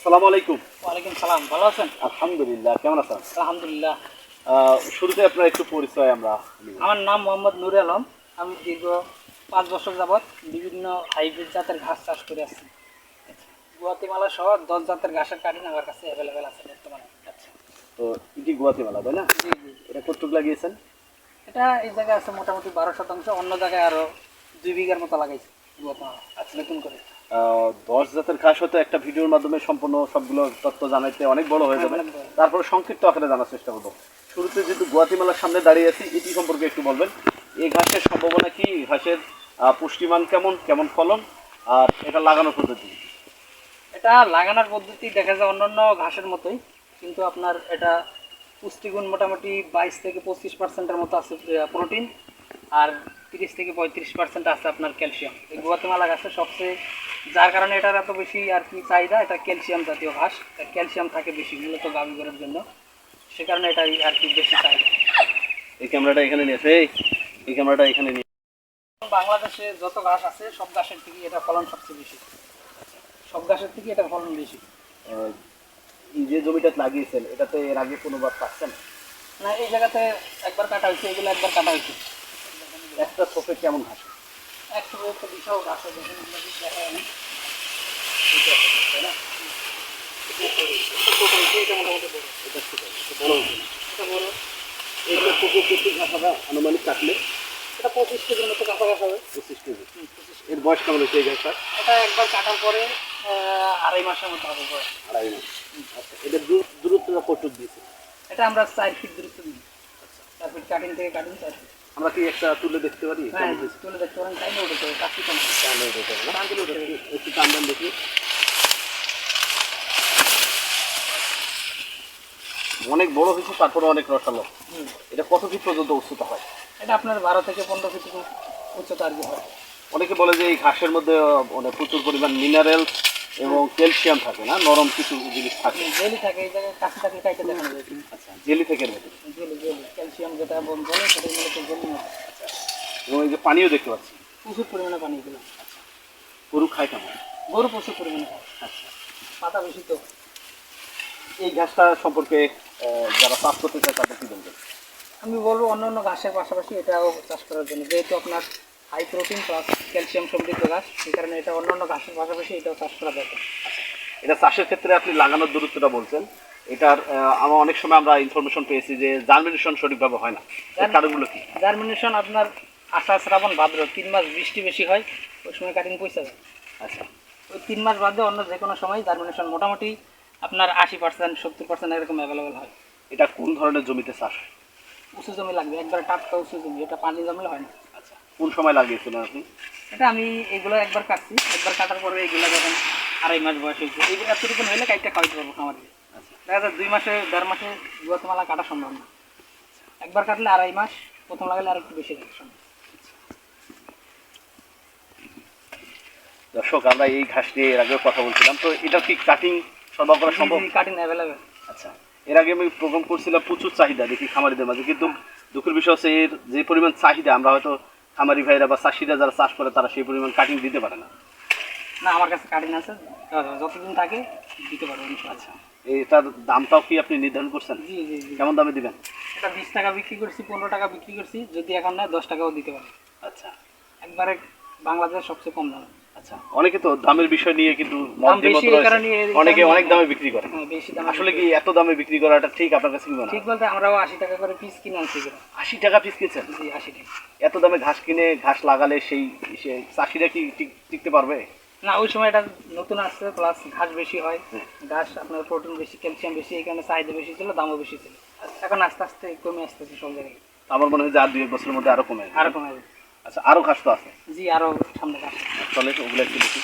আসসালামু আলাইকুম। ওয়ালাইকুম সালাম ভালো আছেন? আলহামদুলিল্লাহ কেমন আছেন? আলহামদুলিল্লাহ। শুরুতে আপনার একটু পরিচয় আমরা আমার নাম মোহাম্মদ নুরে আলম। আমি দীর্ঘ পাঁচ বছর যাবৎ বিভিন্ন হাইব্রিড জাতের ঘাস চাষ করে আসছি। গুয়াতিমালা সহ দশ জাতের ঘাসের কাটিং আমার কাছে অ্যাভেলেবেল আছে বর্তমানে। আচ্ছা। তো এটি গুয়াতিমালা তাই না? এটা কতটুকু লাগিয়েছেন? এটা এই জায়গায় আছে মোটামুটি বারো শতাংশ অন্য জায়গায় আরও দুই বিঘার মতো লাগাইছে গুয়াতিমালা। আচ্ছা নতুন করে। দশ জাতের ঘাস হয়তো একটা ভিডিওর মাধ্যমে সম্পূর্ণ সবগুলো তথ্য জানাইতে অনেক বড় হয়ে যাবে। তারপরে সংক্ষিপ্ত আকারে জানার চেষ্টা করব। শুরুতে যেহেতু গুয়াতিমালার সামনে দাঁড়িয়ে আছি এটি সম্পর্কে একটু বলবেন। এই ঘাসের সম্ভাবনা কি? ঘাসের পুষ্টিমান কেমন? কেমন ফলন? আর এটা লাগানোর পদ্ধতি? এটা লাগানোর পদ্ধতি দেখা যায় অন্যান্য ঘাসের মতোই কিন্তু আপনার এটা পুষ্টিগুণ মোটামুটি বাইশ থেকে পঁচিশ পার্সেন্টের মতো আছে প্রোটিন আর তিরিশ থেকে পঁয়ত্রিশ পার্সেন্ট আছে আপনার ক্যালসিয়াম এই গুয়াতেমালা গাছের সবচেয়ে যার কারণে এটার এত বেশি আর কি চাহিদা এটা ক্যালসিয়াম জাতীয় ঘাস। ক্যালসিয়াম থাকে বেশি মূলত গাভী গরুর জন্য। সে কারণে এটাই আর কি বেশি চাহিদা। এই ক্যামেরাটা এখানে নিয়েছে এই, ক্যামেরাটা এখানে নিয়ে বাংলাদেশে যত ঘাস আছে সব ঘাসের থেকে এটা ফলন সবচেয়ে বেশি। সব ঘাসের থেকে এটা ফলন বেশি। এই যে জমিটা লাগিয়েছেন এটাতে এর আগে কোনোবার পাচ্ছেন না এই জায়গাতে একবার কাটা হয়েছে এগুলো একবার কাটা হয়েছে। একটা থোপে কেমন একশো একটা বিশাল দেখুন আনুমানিক কাটলে? এটা পঁচিশ কেজির মতো হবে পঁচিশ কেজি। এর বয়স কেমন হচ্ছে এই ঘাসটা এটা একবার কাটার পরে আড়াই মাসের মতো হবে বয়স। আড়াই মাস। আচ্ছা এটা দূরত্বটা কতটুকু দিয়েছে? এটা আমরা চার ফিট দূরত্ব দিই। চার ফিট কাটিং থেকে কাটিং চার ফিট আমরা কি একটা তুলে দেখতে পারি? হ্যাঁ? তুলে দেখতে পারেন তাই না। কাশি কম। একটু টান টান দেখি। অনেক বড় কিছু তারপরে অনেক রসালো। এটা কত ফিট পর্যন্ত উচ্চতা হয়? এটা আপনার বারো থেকে পনেরো ফিট উচ্চতা আর কি হয়। অনেকে বলে যে এই ঘাসের মধ্যে মানে প্রচুর পরিমাণ মিনারেল এবং ক্যালসিয়াম থাকে না নরম কিছু জিনিস থাকে। জেলি থাকে এই জায়গায় কাশি থাকলে কাইতে দেখানো যায়। আচ্ছা জেলি থেকে জেলি জেলি ক্যালসিয়াম যেটা বল- সেটা মূলত জেলি এবং এই যে পানিও দেখতে পাচ্ছি। প্রচুর পরিমাণে পানি এগুলো। গরু খায় কেমন? গরু প্রচুর পরিমাণে খায়। আচ্ছা। পাতা বেশি তো এই ঘাসটা সম্পর্কে যারা চাষ করতে চায় তাদের কি বলবেন? আমি বলব অন্য অন্য ঘাসের পাশাপাশি এটাও চাষ করার জন্য। যেহেতু আপনার হাই প্রোটিন প্লাস ক্যালসিয়াম সমৃদ্ধ ঘাস সেই কারণে এটা অন্য অন্য ঘাসের পাশাপাশি এটাও চাষ করা দরকার। এটা চাষের ক্ষেত্রে আপনি লাগানোর দূরত্বটা বলছেন। এটার আমার অনেক সময় আমরা ইনফরমেশন পেয়েছি যে জার্মিনেশন সঠিকভাবে হয় না। কারণগুলো কি? জার্মিনেশন আপনার আষাঢ় শ্রাবণ ভাদ্র তিন মাস বৃষ্টি বেশি হয় ওই সময় কাটিং পয়সা যায়। আচ্ছা। ওই তিন মাস বাদে অন্য যে কোনো সময় জার্মিনেশন মোটামুটি আপনার আশি পার্সেন্ট সত্তর পার্সেন্ট এরকম অ্যাভেলেবেল হয়। এটা কোন ধরনের জমিতে চাষ? উঁচু জমি লাগবে একবার টাটকা উঁচু জমি এটা পানি জমলে হয় না। কোন সময় লাগিয়েছিলেন আপনি? এটা আমি এগুলো একবার কাটছি। একবার কাটার পরে এগুলো যখন আড়াই মাস বয়স হয়েছে এইগুলো এতটুকু হলে কাইটটা খাওয়াইতে পারব খামারে। আচ্ছা। দেখা যায় দুই মাসে দেড় মাসে গুয়াতমালা কাটা সম্ভব না। একবার কাটলে আড়াই মাস প্রথম লাগালে আর একটু বেশি লাগে সম্ভব। দর্শক আমরা এই ঘাস নিয়ে এর আগেও কথা বলছিলাম। তো এটা কি কাটিং সর্বাগ করা সম্ভব? কাটিং অ্যাভেলেবেল আচ্ছা। এর আগে আমি প্রোগ্রাম করছিলাম প্রচুর চাহিদা দেখি খামারিদের মাঝে কিন্তু দুঃখের বিষয় হচ্ছে এর যে পরিমাণ চাহিদা আমরা হয়তো খামারি ভাইরা বা চাষিরা যারা চাষ করে তারা সেই পরিমাণ কাটিং দিতে পারে না। না আমার কাছে কাটিং আছে। যতদিন থাকে দিতে পারব আচ্ছা এটার দামটাও কি আপনি নির্ধারণ করছেন? জি জি কেমন দামে দিবেন? এটা বিশ টাকা বিক্রি করছি পনেরো টাকা বিক্রি করছি যদি এখন না দশ টাকাও দিতে পারে। আচ্ছা। একবারে বাংলাদেশের সবচেয়ে কম দাম। আচ্ছা অনেকে তো দামের বিষয় নিয়ে কিন্তু অনেকে অনেক দামে বিক্রি করে। হ্যাঁ আসলে কি এত দামে বিক্রি করাটা ঠিক আপনার কাছে মনে ঠিক বলতে আমরাও আশি টাকা করে পিস কিনে আনছি আশি টাকা পিস কিনছেন? জি আশি টাকা। এত দামে ঘাস কিনে ঘাস লাগালে সেই চাষিরা কি টিকতে পারবে? না ওই সময় এটা নতুন আসছে প্লাস ঘাস বেশি হয়। ঘাস আপনার প্রোটিন বেশি ক্যালসিয়াম বেশি এই কারণে চাহিদা বেশি ছিল দামও বেশি ছিল। এখন আস্তে আস্তে কমে আসতেছে সব জায়গায়। আমার মনে হয় যে আর দুই এক বছরের মধ্যে আরও কমে আরও কমে যাবে আচ্ছা আরও ঘাস তো আছে। জি আরও সামনে ঘাস চলে তো ওগুলো একটু দেখি।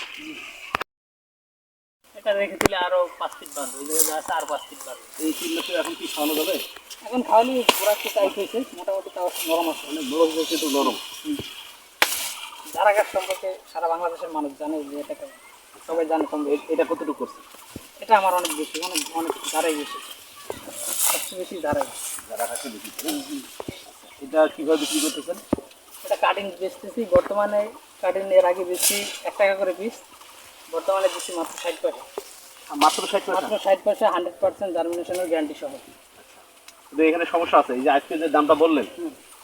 এটা রেখে দিলে আরও পাঁচ ফিট বাড়বে। ওই জায়গায় আছে আরও পাঁচ ফিট বাড়বে। এই তিন মাসে এখন কি খাওয়ানো যাবে? এখন খাওয়ালি পুরা একটু টাইট হয়েছে মোটামুটি তাও নরম আছে। অনেক বড় হয়েছে কিন্তু নরম। যারা গাছ সম্পর্কে সারা বাংলাদেশের মানুষ জানে যে এটা সবাই জানে কম এটা কতটুকু করছে? এটা আমার অনেক বেশি অনেক অনেক দাঁড়াই বেশি। সবচেয়ে বেশি যারা ঘাসে বিক্রি করে এটা কীভাবে বিক্রি করতেছেন? এটা কাটিং বেচতেছি বর্তমানে কাটিং এর আগে বেশি এক টাকা করে পিস বর্তমানে বেশি মাত্র ষাট পয়সা। মাত্র ষাট মাত্র ষাট পয়সা হান্ড্রেড পার্সেন্ট জার্মিনেশনের গ্যারান্টি সহ। কিন্তু এখানে সমস্যা আছে এই যে আজকে যে দামটা বললেন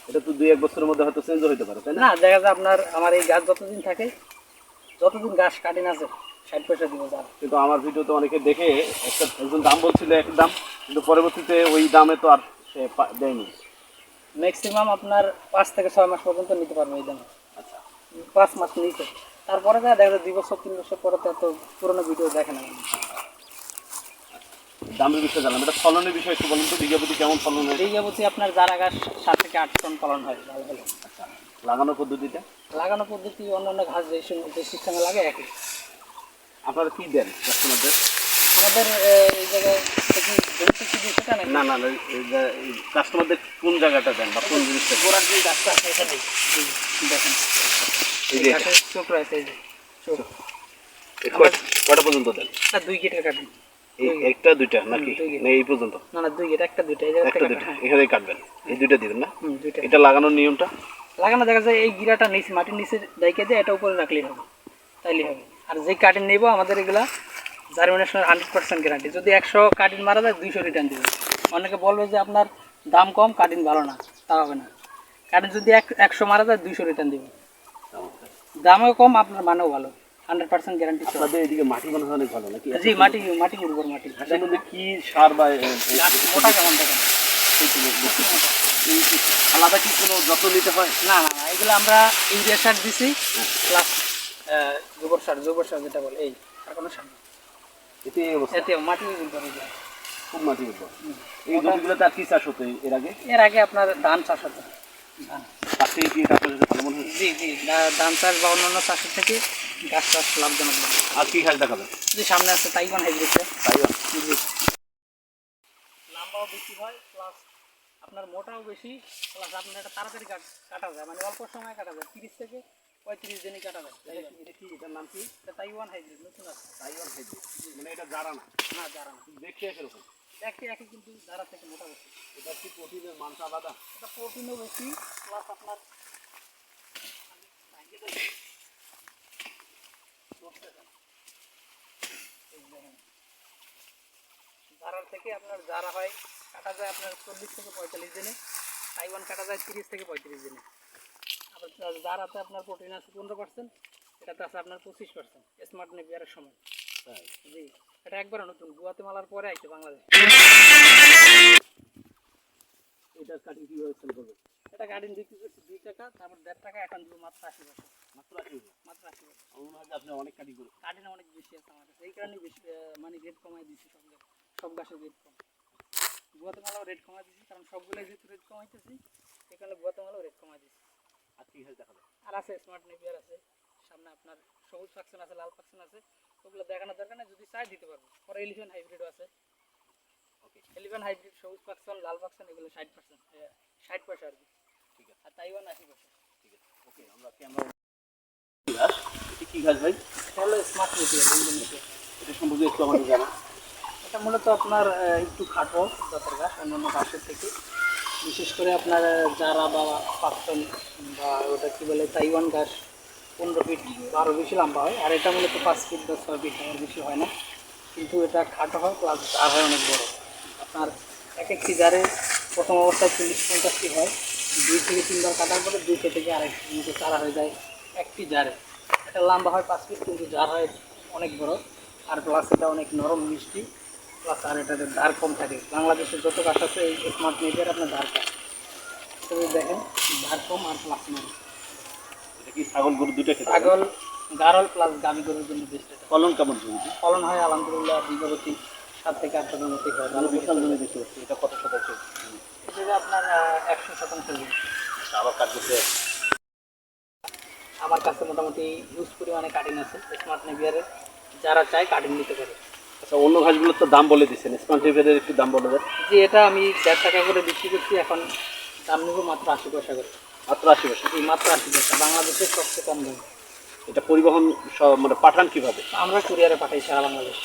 এটা তো দুই এক বছরের মধ্যে হয়তো চেঞ্জ হতে পারে তাই না? দেখা যায় আপনার আমার এই গাছ যতদিন থাকে যতদিন গাছ কাটিন আছে ষাট পয়সা দিব যার কিন্তু আমার ভিডিওতে অনেকে দেখে একটা একজন দাম বলছিল এক দাম কিন্তু পরবর্তীতে ওই দামে তো আর সে দেয়নি। ম্যাক্সিমাম আপনার পাঁচ থেকে ছয় মাস পর্যন্ত নিতে পারবে এই দামে। আচ্ছা। পাঁচ মাস নিচে তারপরে যা দেখা যায় দুই বছর তিন বছর পরে তো এত পুরোনো ভিডিও দেখে না দামের বিষয়ে জানলাম। এটা ফলনের বিষয় একটু বলুন তো বিঘাপতি কেমন ফলন হয়? এই আপনার যারা গাছ সাত থেকে আট টন পালন হয় ভালো ভালো আচ্ছা। লাগানোর পদ্ধতিটা? লাগানো পদ্ধতি অন্যান্য ঘাস যে সিস্টেমে লাগে একই। আপনারা কি দেন কাস্টমারদের আমাদের এই জায়গায় না না কাস্টমারদের কোন জায়গাটা দেন বা কোন জিনিসটা? গোড়ার যে গাছটা আছে এখানে? দেখেন। এই এই যে এটা। চোখ রয়েছে এই যে চোখ। এই পর্যন্ত দেন? না দুই গেটের কাটেন। একটা দুইটা নাকি? না এই পর্যন্ত? না না দুই গেট একটা দুইটা একটা দুইটা। এখানে কাটবেন। এই দুইটা দিবেন না? দুইটা। এটা লাগানোর নিয়মটা? লাগানো দেখা যায় এই গিরাটা নিচে মাটির নিচে দিয়ে এটা উপরে রাখলেই হবে। তাইলেই হবে। আর যে কাটিং নেব আমাদের এগুলা জার্মিনেশনের হান্ড্রেড পার্সেন্ট গ্যারান্টি যদি একশো কাটিং মারা যায় দুইশো রিটার্ন দেবে। অনেকে বলবে যে আপনার দাম কম কাটিং ভালো না তা হবে না। কাটিং যদি এক একশো মারা যায় দুইশো রিটার্ন দেবে। দামও কম আপনার মানেও ভালো। হান্ড্রেড পার্সেন্ট গ্যারান্টি আপনাদের এদিকে মাটি মানুষ অনেক ভালো নাকি? জি মাটি মাটি উর্বর মাটি। মধ্যে কি সার বা মোটা কেমন দেখেন? আলাদা কি কোনো যত্ন নিতে হয়? না না না এগুলো আমরা ইউরিয়া সার দিছি প্লাস গোবর সার গোবর সার যেটা বলে এই আর কোনো সার। এতে অবস্থা। এতে মাটি উর্বর হয়ে যায়। খুব মাটি উর্বর। এই জমিগুলোতে আর কি চাষ হতো এর- আগে? এর আগে আপনার ধান চাষ হতো। কি ভালো মনে হয় জি জি ধান চাষ বা অন্যান্য চাষের থেকে গাছ চাষ লাভজনক। আর কি ঘাস দেখাবেন? জি সামনে আছে তাইওয়ান জি। লম্বাও বেশি হয় প্লাস আপনার মোটাও বেশি প্লাস আপনার এটা তাড়াতাড়ি কাটা যায়। মানে অল্প সময় কাটা যায়। তিরিশ থেকে পঁয়ত্রিশ দিনই কাটা যায়। এটা কি এটার নাম কি? এটা তাইওয়ান হাইব্রিড নতুন আছে। Taiwan hybrid. মানে এটা জারা না? না যারা না। দেখতে একরকম একই একই কিন্তু যারা থেকে মোটা বেশি। এটা কি প্রোটিনের মানটা আলাদা? এটা প্রোটিনও বেশি প্লাস আপনার জারার থেকে আপনার জারা হয় কাটা যায় আপনার চল্লিশ থেকে পঁয়তাল্লিশ দিনে। তাইওয়ান কাটা যায় তিরিশ থেকে পঁয়ত্রিশ দিনে। আবার যা- জারাতে আপনার প্রোটিন আছে পনেরো পার্সেন্ট এটাতে আছে আপনার পঁচিশ পার্সেন্ট স্মার্ট নেভিয়ারের সময় জি এটা একবারে নতুন গুয়াতেমালার পরে আইছে বাংলাদেশ। এটার কাটিং কীভাবে সেল করবে? এটা গার্ডেন বিক্রি করছি দুই টাকা তারপর দেড় টাকা এখন দিব মাত্র আশি পয়সা মাত্র আশি টাকা। মাত্র আশি আমার মনে আপনি অনেক কাটিং করেছেন। কার্ডিনা অনেক বেশি আছে আমার কাছে এই কারণে বেশি মানে রেট কমাই দিয়েছি সব সব গাছের রেট কম। গুয়াতেমালাও রেট কমাই দিয়েছি কারণ সবগুলোই যেহেতু রেট কমাইতেছি এই কারণে গুয়াতেমালাও রেট কমাই দিয়েছি আর কি ঘাস দেখাবেন আর আছে স্মার্ট নেভিয়ার আছে। সামনে আপনার সবুজ পাকসেন আছে লাল পাকসেন আছে। ওগুলো দেখানোর দরকার নেই যদি চাই দিতে পারব। পরে এলিফেন্ট হাইব্রিডও আছে। ওকে এলিফেন্ট হাইব্রিড সবুজ পাকসেন লাল পাকসেন এগুলো ষাট পার্সেন্ট ষাট পয়সা আর কি। ঠিক আছে। আর তাইওয়ান আশি পয়সা। ঠিক আছে। ওকে আমরা ক্যামেরা ঘাস এটা কি ঘাস ভাই? এটা হলো স্মার্ট এটা সম্পর্কে একটু আমাদের জানা এটা মূলত আপনার একটু খাটো জাতের গাছ অন্যান্য ঘাসের থেকে। বিশেষ করে আপনার জারা বা পাকতন বা ওটা কী বলে, তাইওয়ান ঘাস পনেরো ফিট, বারো বেশি লম্বা হয়। আর এটা মূলত পাঁচ ফিট বা ছয় ফিট আমার বেশি হয় না। কিন্তু এটা খাটো হয় প্লাস জার হয় অনেক বড়। আপনার এক একটি জারে প্রথম অবস্থায় চল্লিশ পঞ্চাশটি হয়। দুই থেকে তিনবার কাটার পরে দুইশো থেকে আড়াইশো মতো চারা হয়ে যায় একটি জারে এটা লম্বা হয় পাঁচ ফিট, কিন্তু জার হয় অনেক বড়। আর প্লাস এটা অনেক নরম মিষ্টি। প্লাস আর এটাতে ধার কম থাকে। বাংলাদেশের যত গাছ আছে এই স্মার্ট মিডিয়ার আপনার ধার কম। তবে দেখেন ধার কম আর প্লাস কি ছাগল গরু দুটো ছাগল গারল প্লাস গাভী গরুর জন্য বেস্ট ফলন কেমন জমিতে ফলন হয় আলহামদুলিল্লাহ বিঘাপতি সাত থেকে আট টাকার মতোই হয়। ভালো বিশাল জমি দেখতে পাচ্ছি। এটা কত শতাংশ? এটা আপনার একশো শতাংশ জমি। আবার কাটতেছে আমার কাছে মোটামুটি হিউজ পরিমাণে কাটিং আছে স্মার্ট নেভিয়ারের যারা চায় কাটিং নিতে পারে। আচ্ছা অন্য ঘাসগুলোর তো দাম বলে দিচ্ছেন স্পঞ্জিভেদের একটু দাম বলে দেন। যে এটা আমি চার টাকা করে বিক্রি করছি এখন দাম নেব মাত্র আশি পয়সা করে। মাত্র আশি পয়সা? এই মাত্র আশি পয়সা। বাংলাদেশের সবচেয়ে কম দাম। এটা পরিবহন সব মানে পাঠান কীভাবে? আমরা কুরিয়ারে পাঠাই সারা বাংলাদেশ।